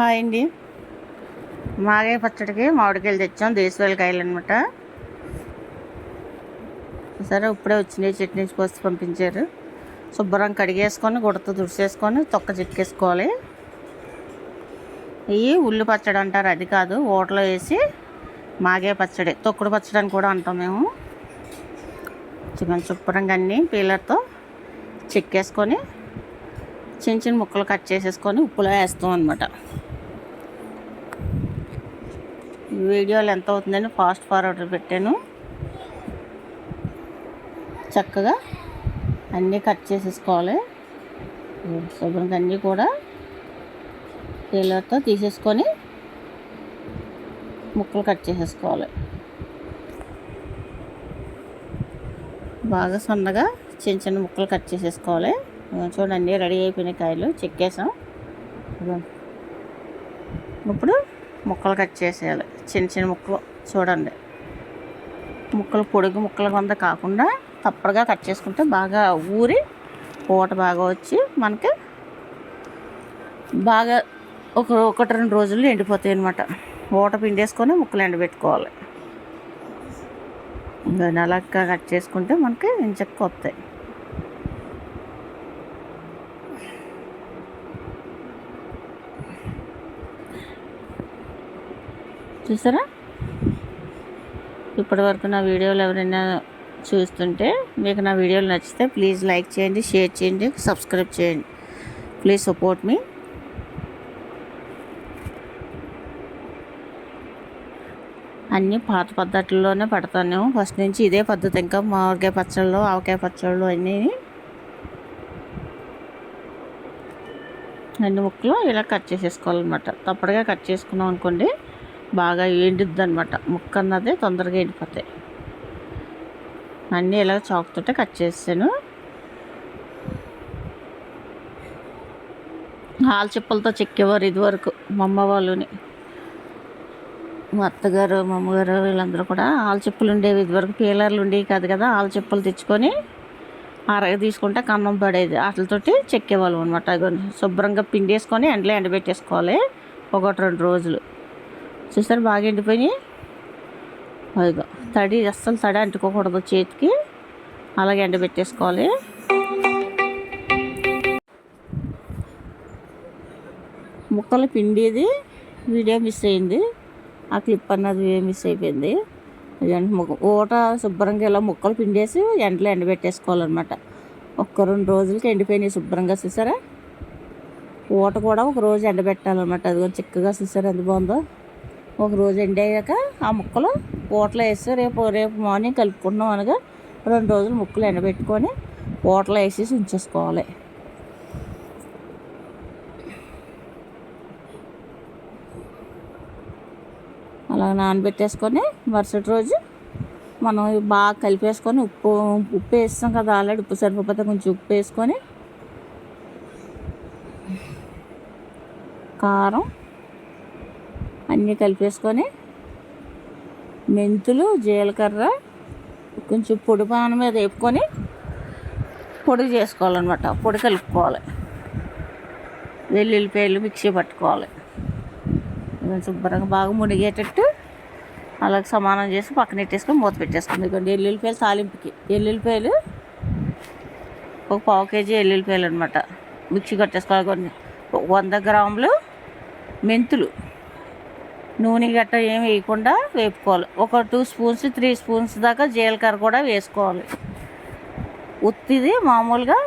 Hi అండి. మాగే పచ్చడికి మామిడికాయలు తెచ్చాం దేశవాళి కాయలు అనమాట సరే ఇప్పుడే వచ్చినాయి చట్నీ కోసి పంపించారు. శుభ్రం కడిగేసుకొని గుడత దుడిసేసుకొని తొక్క చిక్కేసుకోవాలి. ఇవి ఉల్లి పచ్చడి అంటారు అది కాదు ఓటలో వేసి మాగే పచ్చడి తొక్కుడు పచ్చడి అని కూడా అంటాం మేము. చికెన్ శుభ్రంగా అన్నీ పీలర్తో చెక్కేసుకొని చిన్న చిన్న ముక్కలు కట్ చేసేసుకొని ఉప్పులో వేస్తాం అనమాట వీడియోలు ఎంత అవుతుందని ఫాస్ట్ ఫార్వర్డ్ పెట్టాను. చక్కగా అన్నీ కట్ చేసేసుకోవాలి. శుభ్రంగా అన్నీ కూడా టేలర్తో తీసేసుకొని ముక్కలు కట్ చేసేసుకోవాలి. బాగా సన్నగా చిన్న చిన్న ముక్కలు కట్ చేసేసుకోవాలి. చూడండి అన్నీ రెడీ అయిపోయిన కాయలు. చెక్కేసాం. ఇప్పుడు ముక్కలు కట్ చేసేయాలి. చిన్న చిన్న ముక్కలు చూడండి. ముక్కలు పొడుగు ముక్కల కొంత కాకుండా తప్పడుగా కట్ చేసుకుంటే బాగా ఊరి పూట బాగా వచ్చి మనకి బాగా ఒక ఒకటి రెండు రోజుల్లో ఎండిపోతాయి అనమాట ఊట పిండేసుకొని ముక్కలు ఎండబెట్టుకోవాలి. ఇంకా కట్ చేసుకుంటే మనకి ఇంచక్క వస్తాయి. చూసారా? ఇప్పటి వరకు నా వీడియోలు ఎవరైనా చూస్తుంటే మీకు నా వీడియోలు నచ్చితే ప్లీజ్ లైక్ చేయండి షేర్ చేయండి సబ్స్క్రైబ్ చేయండి. ప్లీజ్ సపోర్ట్ మీ. అన్నీ పాత పద్ధతుల్లోనే పెడతాను. ఫస్ట్ నుంచి ఇదే పద్ధతి. ఇంకా మామిడికాయ పచ్చళ్ళు ఆవకాయ పచ్చళ్ళు అన్నీ రెండు ముక్కలు ఇలా కట్ చేసేసుకోవాలన్నమాట. తప్పటిగా కట్ చేసుకున్నాం అనుకోండి బాగా ఎండుద్ది అనమాట ముక్క అన్నదే తొందరగా ఎండిపోతాయి. అన్నీ ఇలా చాకుతుంటే కట్ చేసాను హాల్ చెప్పులతో చెక్కేవారు ఇదివరకు మా అమ్మ వాళ్ళుని. మా అత్తగారు మా అమ్మగారు వీళ్ళందరూ కూడా ఆలు చెప్పులు ఉండేవి ఇదివరకు. పీలర్లు ఉండేవి కాదు కదా ఆలు చెప్పులు తెచ్చుకొని అరగ తీసుకుంటే కన్నం పడేది. వాటితోటి చెక్కేవాళ్ళం అనమాట శుభ్రంగా పిండేసుకొని ఎండలో ఎండబెట్టేసుకోవాలి. ఒకటి రెండు రోజులు. చూసారు బాగా ఎండిపోయి అదిగో తడి అస్సలు తడి అంటుకోకూడదు చేతికి. అలాగే ఎండబెట్టేసుకోవాలి. ముక్కలు పిండేది వీడియో మిస్ అయింది. ఆ క్లిప్ అన్నది మిస్ అయిపోయింది. ఊట శుభ్రంగా ఇలా ముక్కలు పిండేసి ఎండలో ఎండబెట్టేసుకోవాలన్నమాట. ఒక్క రెండు రోజులకి ఎండిపోయినాయి శుభ్రంగా చూసారా? ఊట కూడా ఒక రోజు ఎండబెట్టాలన్నమాట. అది కొంచెం చిక్కగా చూసారా ఎంత బాగుందో? ఒక రోజు ఎండయ్యాక ఆ ముక్కలు ఊటలో వేస్తే రేపు రేపు మార్నింగ్ కలుపుకున్నాం అనగా రెండు రోజులు ముక్కలు ఎండబెట్టుకొని ఊటలో వేసేసి ఉంచేసుకోవాలి. అలా నానబెట్టేసుకొని మరుసటి రోజు మనం బాగా కలిపేసుకొని ఉప్పు ఉప్పు వేస్తాం కదా ఆల్రెడీ ఉప్పు సరిపోతే కొంచెం ఉప్పు వేసుకొని కారం అన్నీ కలిపేసుకొని మెంతులు జీలకర్ర కొంచెం పొడి పాన మీద వేపుకొని పొడి చేసుకోవాలన్నమాట. పొడి కలుపుకోవాలి. వెల్లుల్లిపాయలు మిక్సీ పట్టుకోవాలి. శుభ్రంగా బాగా మునిగేటట్టు అలాగే సమానం చేసి పక్కన పెట్టేసుకొని మూత పెట్టేసుకుంది. ఇదిగోండి ఎల్లుల్లిపాయలు తాలింపుకి. ఎల్లుల్లిపాయలు ఒక పావు కేజీ ఎల్లుల్లిపాయలు అనమాట మిక్సీ కట్టేసుకోవాలి. కొన్ని వంద గ్రాములు మెంతులు. నూనె గట్ట ఏం వేయకుండా వేపుకోవాలి. ఒక టూ స్పూన్స్ త్రీ స్పూన్స్ దాకా జీలకర్ర కూడా వేసుకోవాలి. ఉత్తిది మామూలుగా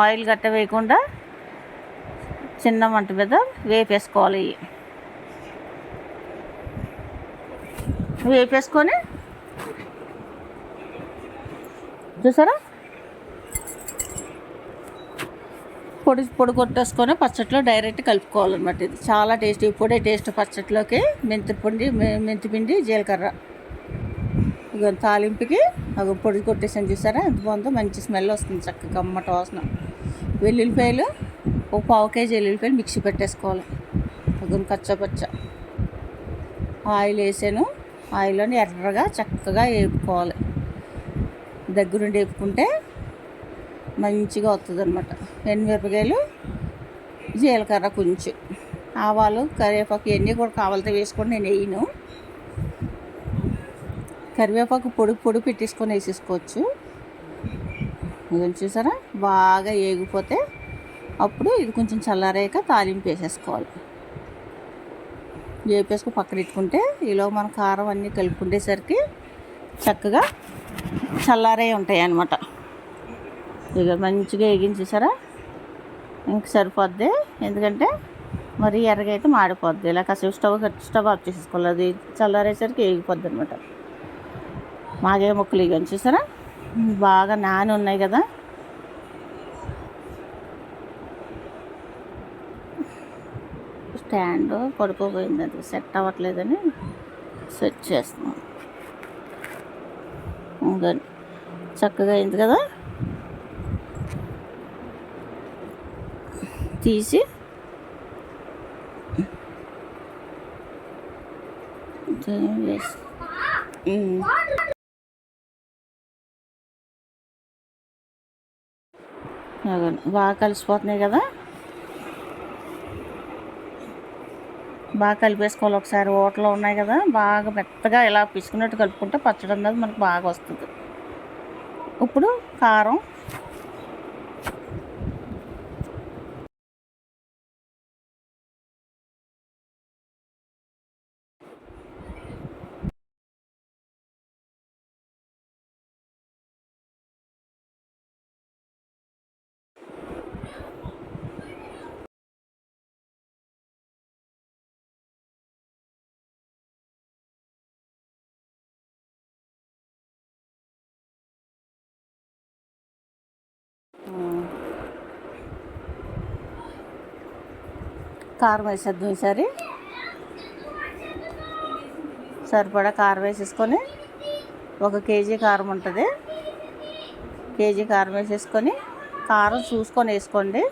ఆయిల్ గట్ట వేయకుండా చిన్న మంట మీద వేపేసుకోవాలి. వేపేసుకొని చూసారా? పొడి పొడి కొట్టేసుకొని పచ్చట్లో డైరెక్ట్ కలుపుకోవాలన్నమాట ఇది. చాలా టేస్టీ పొడి టేస్ట్ పచ్చట్లోకి మెంతిపిండి మెంతిపిండి జీలకర్ర. ఇక తాలింపుకి ఒక పొడి కొట్టేసాను చూసారా? ఎంత బాగుందో మంచి స్మెల్ వస్తుంది చక్కగా గమ్మట వాసన. వెల్లుల్లిపాయలు ఒక పావు కేజీ వెల్లుల్లిపాయలు మిక్సీ పెట్టేసుకోవాలి. ఒక కచ్చపచ్చ. ఆయిల్ వేసాను. ఆయిల్లోని ఎర్రగా చక్కగా వేపుకోవాలి. దగ్గరుండి వేపుకుంటే మంచిగా వస్తుంది అనమాట ఎండుమిరపకాయలు జీలకర్ర కొంచెం. ఆవాలు కరివేపాకు ఇవన్నీ కూడా కావాలితే వేసుకొని నేను వేయను. కరివేపాకు పొడి పొడి పెట్టేసుకొని వేసేసుకోవచ్చు. చూసారా? బాగా ఏగిపోతే అప్పుడు ఇది కొంచెం చల్లారాక తాలింపు వేసేసుకోవాలి. వేపేసుకుని పక్కన పెట్టుకుంటే ఈలో మన కారం అన్నీ కలుపుకునేసరికి చక్కగా చల్లారే ఉంటాయి అన్నమాట ఇక మంచిగా వేగించేసారా ఇంక సరిపోద్ది. ఎందుకంటే మరి ఎర్రగైతే మాడిపోద్ది. ఇలా కాసేపు స్టవ్ స్టవ్ ఆఫ్ చేసేసుకోవాలి. అది చల్లారేసరికి వేగిపోద్ది అనమాట మాగే ముక్కలు ఇక చూసారా? బాగా నాని ఉన్నాయి కదా. స్టాండ్ పడుకోపోయింది అది. సెట్ అవ్వట్లేదని సెట్ చేస్తున్నాం. ఇంకా చక్కగా అయింది కదా? తీసి. బాగా కలిసిపోతున్నాయి కదా. బాగా కలిపేసుకోవాలి ఒకసారి. ఓటలో ఉన్నాయి కదా. బాగా మెత్తగా ఇలా పిసుకున్నట్టు కలుపుకుంటే పచ్చడి అన్నది మనకు బాగా వస్తుంది. ఇప్పుడు కారం. కారం వేసేద్దాం ఈసారి. సరిపడా కారం వేసేసుకొని ఒక కేజీ కారం ఉంటుంది. కేజీ కారం వేసేసుకొని కారం చూసుకొని వేసుకోండి.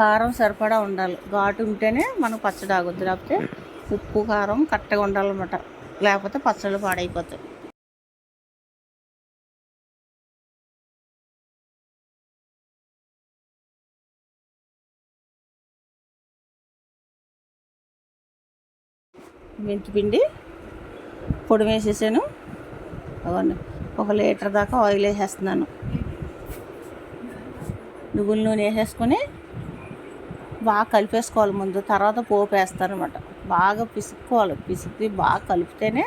కారం సరిపడా ఉండాలి. ఘాటు ఉంటేనే మనకు పచ్చడి ఆగుద్ది. లేకపోతే ఉప్పు కారం కరెక్ట్గా ఉండాలన్నమాట. లేకపోతే పచ్చళ్ళు పాడైపోతాయి. మెంతి పిండి పొడి వేసేసాను. అవన్నీ ఒక లీటర్ దాకా ఆయిల్ వేసేస్తున్నాను. నువ్వుల నూనె వేసేసుకొని బాగా కలిపేసుకోవాలి ముందు. తర్వాత పోపు వేస్తాను అనమాట బాగా పిసుక్కోవాలి. పిసికి బాగా కలిపితేనే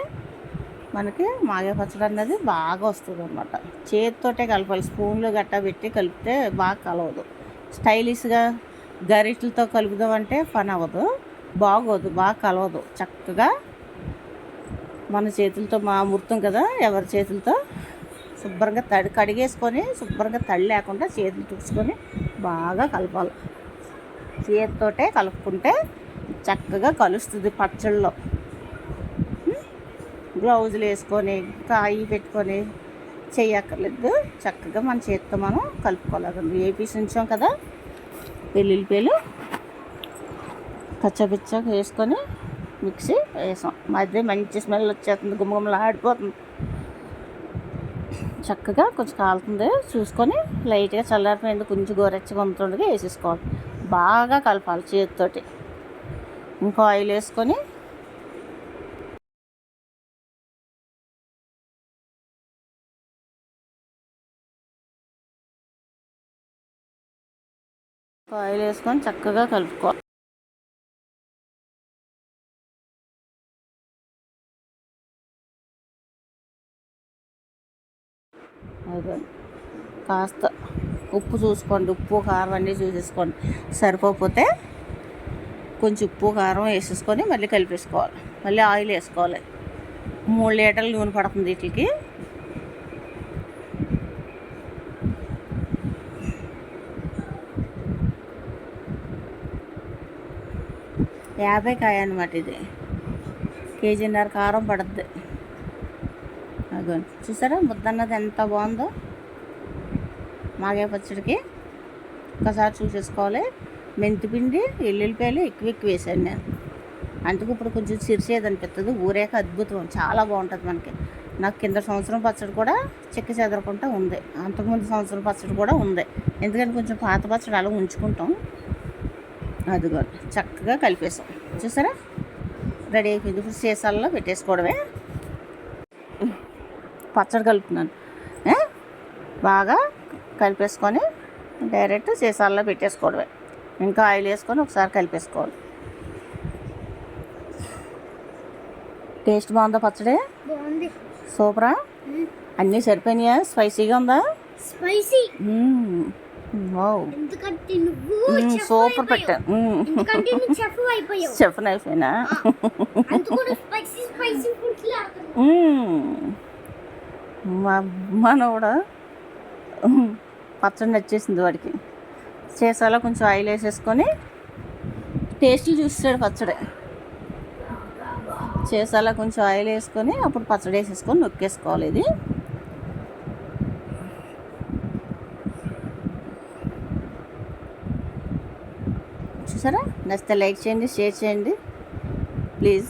మనకి మాగే పచ్చడి అన్నది బాగా వస్తుంది అనమాట చేతితోటే కలపాలి. స్పూన్లు గట్టా పెట్టి కలిపితే బాగా కలవదు. స్టైలిష్గా గరిటలతో కలుపుదామంటే పని అవ్వదు. బాగోదు బాగా కలవదు. చక్కగా మన చేతులతో మా అమృతం కదా ఎవరి చేతులతో? శుభ్రంగా తడి కడిగేసుకొని శుభ్రంగా తడి లేకుండా చేతులు తుడుచుకొని బాగా కలపాలి. చేతితోటే కలుపుకుంటే చక్కగా కలుస్తుంది పచ్చళ్ళలో గ్లౌజులు వేసుకొని కాయి పెట్టుకొని చెయ్యక్కర్లేదు చక్కగా మన చేతితో మనం కలుపుకోలేదు ఏ ఉంచాం కదా వెల్లుల్లిపాయలు కచ్చపిచ్చగా వేసుకొని మిక్సీ వేసాం. మధ్య మంచి స్మెల్ వచ్చేస్తుంది గుమ్మగుమ్మలు ఆడిపోతుంది. చక్కగా కొంచెం కాలుతుంది చూసుకొని లైట్గా చల్లారిపోయింది కొంచెం గోరెచ్చగా ఉంటుండగా వేసేసుకోవాలి. బాగా కలపాలి చేతితోటి. ఇంకో ఆయిల్ వేసుకొని ఆయిల్ వేసుకొని చక్కగా కలుపుకోవాలి. కాస్త ఉప్పు చూసుకోండి. ఉప్పు కారం అన్నీ చూసేసుకోండి. సరిపోతే కొంచెం ఉప్పు కారం వేసేసుకొని మళ్ళీ కలిపేసుకోవాలి. మళ్ళీ ఆయిల్ వేసుకోవాలి. మూడు లీటర్ల నూనె పడుతుంది వీటికి. యాభై కాయ అనమాట ఇది. కేజీన్నర కారం పడుద్ది. అదో చూసారా? ముద్దన్నది ఎంత బాగుందో? మాగే పచ్చడికి. ఒకసారి చూసేసుకోవాలి మెంతిపిండి ఎల్లుల్లిపాయలు ఎక్కువ ఎక్కువ వేసాను నేను. అందుకు ఇప్పుడు కొంచెం సిరిసేది అనిపిస్తుంది ఊరేక అద్భుతం. చాలా బాగుంటుంది మనకి. నాకు కింద సంవత్సరం పచ్చడి కూడా చెక్క చెదరకుండా ఉంది. అంతకుముందు సంవత్సరం పచ్చడి కూడా ఉంది. ఎందుకంటే కొంచెం పాత పచ్చడి అలా ఉంచుకుంటాం. అదిగో చక్కగా కలిపేసాం. చూసారా? రెడీ అయిపోయింది. ఇప్పుడు సీసాల్లో పెట్టేసుకోవడమే. పచ్చడి కలుపుతున్నాను. బాగా కలిపేసుకొని డైరెక్ట్ సీసాల్లో పెట్టేసుకోవడమే. ఇంకా ఆయిల్ వేసుకొని ఒకసారి కలిపేసుకోవాలి. టేస్ట్ బాగుందా పచ్చడి? సూపరా? అన్నీ సరిపోయినాయా? స్పైసీగా ఉందా? స్పైసీ. సూపర్. పెట్టా. చెఫ్ అయిపోయినా? మనోడు మ్మ్, పచ్చడి నచ్చేసింది వాడికి. చేసాలో కొంచెం ఆయిల్ వేసేసుకొని టేస్ట్లు చూస్తాడు పచ్చడి. చేసాలో కొంచెం ఆయిల్ వేసుకొని అప్పుడు పచ్చడి వేసేసుకొని నొక్కేసుకోవాలి ఇది. చూసారా? నచ్చితే లైక్ చేయండి షేర్ చేయండి. ప్లీజ్.